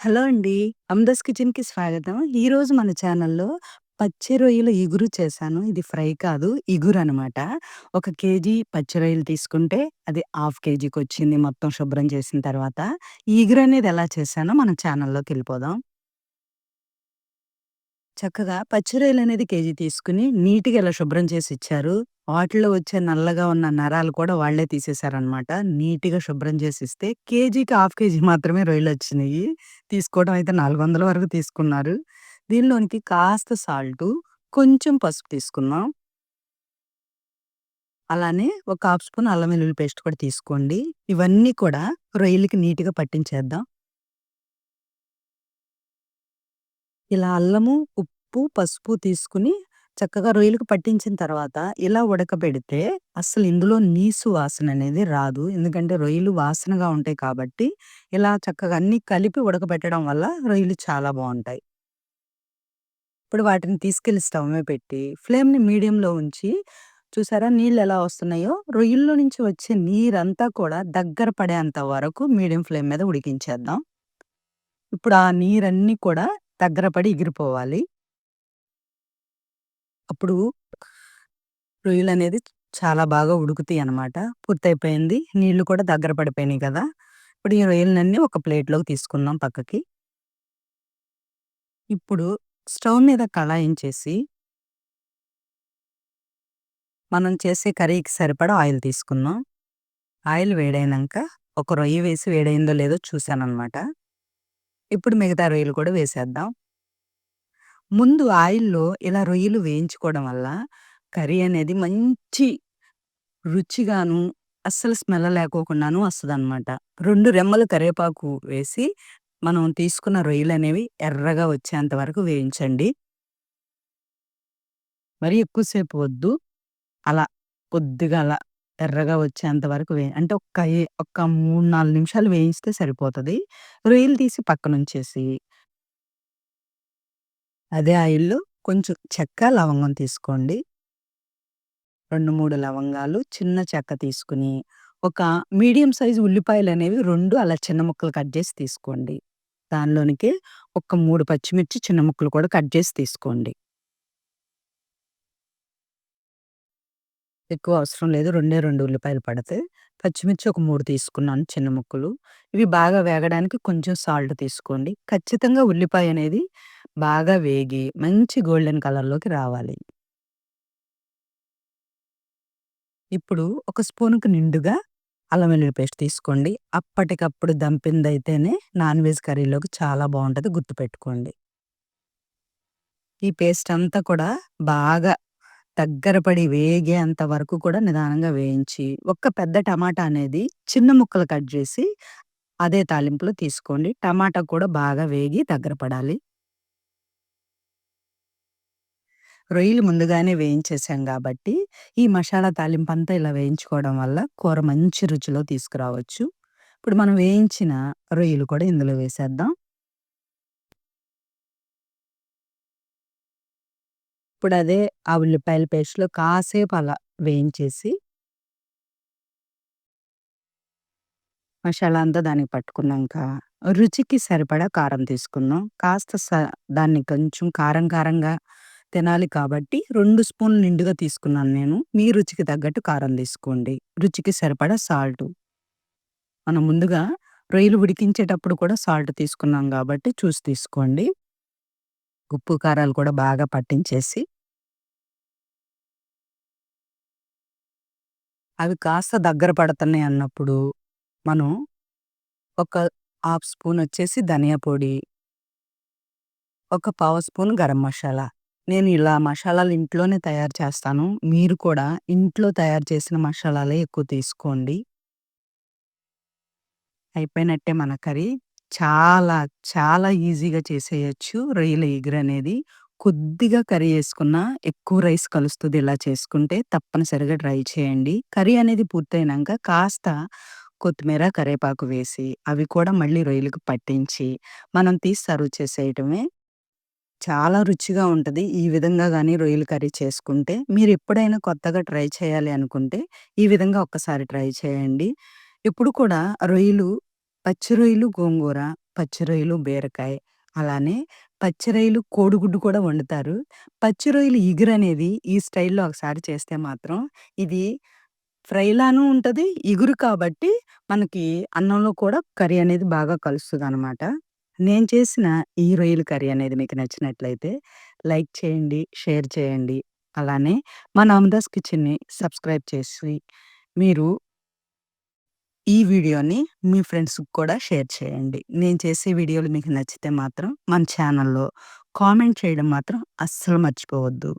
Hello అండి. అమ్దాస్ కిచెన్‌కి స్వాగతం. ఈరోజు మన ఛానల్‌లో పచ్చి రొయ్యల ఇగురు చేశాను. ఇది ఫ్రై కాదు. ఇగురనమాట. ఒక కేజీ పచ్చి రొయ్యలు తీసుకుంటే అది హాఫ్ కేజీకొచ్చింది మొత్తం శుభ్రం చేసిన తర్వాత. ఈ ఇగురనేది ఎలా చేశానో మన ఛానల్‌లోకెళ్ళిపోదాం. చక్కగా పచ్చి రొయ్యలనేది కేజీ తీసుకుని నీట్‌గా ఇలా శుభ్రం చేసి ఇచ్చారు. వాటిలో వచ్చే నల్లగా ఉన్న నరాలు కూడా వాళ్ళే తీసేశారనమాట. నీట్‌గా శుభ్రం చేసి ఇస్తే కేజీకి హాఫ్ కేజీ మాత్రమే రొయ్యలొచ్చినియి. తీసుకోవడం అయితే 400 వరకు తీసుకున్నారు. దీనిలోనికి కాస్త సాల్టు, కొంచెం పసుపు తీసుకుందాం. అలానే ఒక హాఫ్ స్పూన్ అల్లం వెల్లుల్లి పేస్ట్ కూడా తీసుకోండి. ఇవన్నీ కూడా రొయ్యలకి నీట్‌గా పట్టించేద్దాం. ఇలా అల్లము, ఉప్పు, పసుపు తీసుకొని చక్కగా రొయ్యలకు పట్టించిన తర్వాత ఇలా ఉడకబెడితే అస్సలు ఇందులో నీసు వాసన అనేది రాదు. ఎందుకంటే రొయ్యలు వాసనగా ఉంటాయి కాబట్టి ఇలా చక్కగా అన్నీ కలిపి ఉడకబెట్టడం వల్ల రొయ్యలు చాలా బావుంటాయి. ఇప్పుడు వాటిని తీసుకెళ్ళి స్టవ్ మీద పెట్టి ఫ్లేమ్‌ని మీడియంలో ఉంచి చూసారా నీళ్ళు ఎలా వస్తున్నాయో రొయ్యల్లో నుంచి వచ్చే నీరంతా కూడా దగ్గర పడేంత వరకు మీడియం ఫ్లేమ్ మీద ఉడికించేద్దాం. ఇప్పుడు ఆ నీరన్నీ కూడా దగ్గర పడి ఎగిరిపోవాలి. అప్పుడు రొయ్యలు అనేది చాలా బాగా ఉడుకుతాయి అనమాట పూర్తయిపోయింది. నీళ్ళు కూడా దగ్గర పడిపోయినాయి కదా! ఇప్పుడు ఈ రొయ్యలన్నీ ఒక ప్లేట్‌లోకి తీసుకుందాం పక్కకి. ఇప్పుడు స్టవ్ మీద కళాయించేసి మనం చేసే కర్రీకి సరిపడా ఆయిల్ తీసుకుందాం. ఆయిల్ వేడైనాక ఒక రొయ్య వేసి వేడైందో లేదో చూసాననమాట. ఇప్పుడు మిగతా రొయ్యలు కూడా వేసేద్దాం. ముందు ఆయిల్‌లో ఇలా రొయ్యలు వేయించుకోవడం వల్ల కర్రీ అనేది మంచి రుచిగాను, అస్సలు స్మెల్ లేకోకుండాను వస్తదనమాట. 2 రెమ్మలు కరివేపాకు వేసి మనం తీసుకున్న రొయ్యలనేవి ఎర్రగా వచ్చేంత వరకు వేయించండి. మరీ ఎక్కువ సేపు వద్దు. అలా కొద్దిగా అలా ఎర్రగా వచ్చేంత వరకు వే అంటే ఒక్క ఏ ఒక్క 3, 4 నిమిషాలు వేయిస్తే సరిపోతది. రొయ్యలు తీసి పక్కనుంచేసి అదే ఆయిల్‌లో కొంచెం చెక్క, లవంగం తీసుకోండి. 2, 3 లవంగాలు, చిన్న చెక్క తీసుకొని, ఒక మీడియం సైజ్ ఉల్లిపాయలనేవి 2 అలా చిన్న ముక్కలు కట్ చేసి తీసుకోండి. దానిలోనికి ఒక 3 పచ్చిమిర్చి చిన్న ముక్కలు కూడా కట్ చేసి తీసుకోండి. ఎక్కువ అవసరం లేదు. రెండే 2 ఉల్లిపాయలు పడతాయి. పచ్చిమిర్చి ఒక 3 తీసుకున్నాను చిన్న ముక్కలు. ఇవి బాగా వేగడానికి కొంచెం సాల్ట్ తీసుకోండి. ఖచ్చితంగా ఉల్లిపాయ అనేది బాగా వేగి మంచి గోల్డెన్ కలర్‌లోకి రావాలి. ఇప్పుడు ఒక స్పూన్కు నిండుగా అల్లం వెల్లుల్లి పేస్ట్ తీసుకోండి. అప్పటికప్పుడు దంపిందైతేనే నాన్ వెజ్ కర్రీలోకి చాలా బావుంటది గుర్తుపెట్టుకోండి. ఈ పేస్ట్ అంతా కూడా బాగా దగ్గర పడి వేగేంత వరకు కూడా నిదానంగా వేయించి, ఒక్క పెద్ద టమాటా అనేది చిన్న ముక్కలు కట్ చేసి అదే తాలింపులో తీసుకోండి. టమాటా కూడా బాగా వేగి దగ్గర పడాలి. రొయ్యలు ముందుగానే వేయించేసాం గాబట్టి, ఈ మసాలా తాలింపంతా ఇలా వేయించుకోవడం వల్ల కూర మంచి రుచిలో తీసుకురావచ్చు. ఇప్పుడు మనం వేయించిన రొయ్యలు కూడా ఇందులో వేసేద్దాం. ఇప్పుడదే ఆ ఉల్లిపాయల పేస్ట్‌లో కాసేపు అలా వేయించేసి మసాలా అంతా దానికి పట్టుకున్నాక రుచికి సరిపడా కారం తీసుకుందాం. కాస్త స దాన్ని కొంచెం కారం కారంగా తినాలి కాబట్టి రెండు స్పూన్లు నిండుగా తీసుకున్నాను నేను. మీ రుచికి తగ్గట్టు కారం తీసుకోండి. రుచికి సరిపడా సాల్ట్ మనం ముందుగా రొయ్యలు ఉడికించేటప్పుడు కూడా సాల్ట్ తీసుకున్నాం కాబట్టి చూసి తీసుకోండి. ఉప్పు, కారాలు కూడా బాగా పట్టించేసి అవి కాస్త దగ్గర పడుతున్నాయి అన్నప్పుడు, మనం ఒక హాఫ్ స్పూన్ వచ్చేసి ధనియా పొడి ఒక పావు స్పూన్ గరం మసాలా. నేను ఇలా మసాలాలు ఇంట్లోనే తయారు చేస్తాను. మీరు కూడా ఇంట్లో తయారు చేసిన మసాలాలే ఎక్కువ తీసుకోండి. అయిపోయినట్టే మన కర్రీ. చాలా, చాలా ఈజీగా చేసేయొచ్చు రొయ్యల ఇగురనేది. కొద్దిగా కర్రీ యేసుకున్నా ఎక్కువ రైస్ కలుస్తది ఇలా చేసుకుంటే. తప్పనిసరిగా ట్రై చేయండి. కర్రీ అనేది పూర్తయినంక కాస్త కొత్తిమీర, కరివేపాకు వేసి, అవి కూడా మళ్ళీ రొయ్యలకు పట్టించి, మనం తీసి సర్వ్ చేసేయటమే. చాలా రుచిగా ఉంటది. ఈ విధంగా కానీ రొయ్యల కర్రీ చేసుకుంటే, మీరెప్పుడైనా కొత్తగా ట్రై చేయాలి అనుకుంటే, ఈ విధంగా ఒక్కసారి ట్రై చేయండి. ఎప్పుడు కూడా రొయ్యలు, పచ్చి రొయ్యలు, గోంగూర, పచ్చి రొయ్యలు, బీరకాయ. అలానే పచ్చి రొయ్యలు, కోడిగుడ్డు కూడా వండుతారు. పచ్చి రొయ్యలు ఇగురనేది ఈ స్టైల్‌లో ఒకసారి చేస్తే మాత్రం ఇది ఫ్రైలాను ఉంటది. ఇగురు కాబట్టి మనకి అన్నంలో కూడా కర్రీ అనేది బాగా కలుస్తదనమాట. నేను చేసిన ఈ రొయ్యల కర్రీ అనేది మీకు నచ్చినట్లయితే లైక్ చేయండి, షేర్ చేయండి. అలానే మా నామదాస్ కిచెన్‌ని సబ్స్క్రైబ్ చేసి మీరు ఈ వీడియోని మీ ఫ్రెండ్స్‌కి కూడా షేర్ చేయండి. నేను చేసే వీడియోలు మీకు నచ్చితే మాత్రం మన ఛానల్‌లో కామెంట్ చేయడం మాత్రం అస్సలు మర్చిపోవద్దు.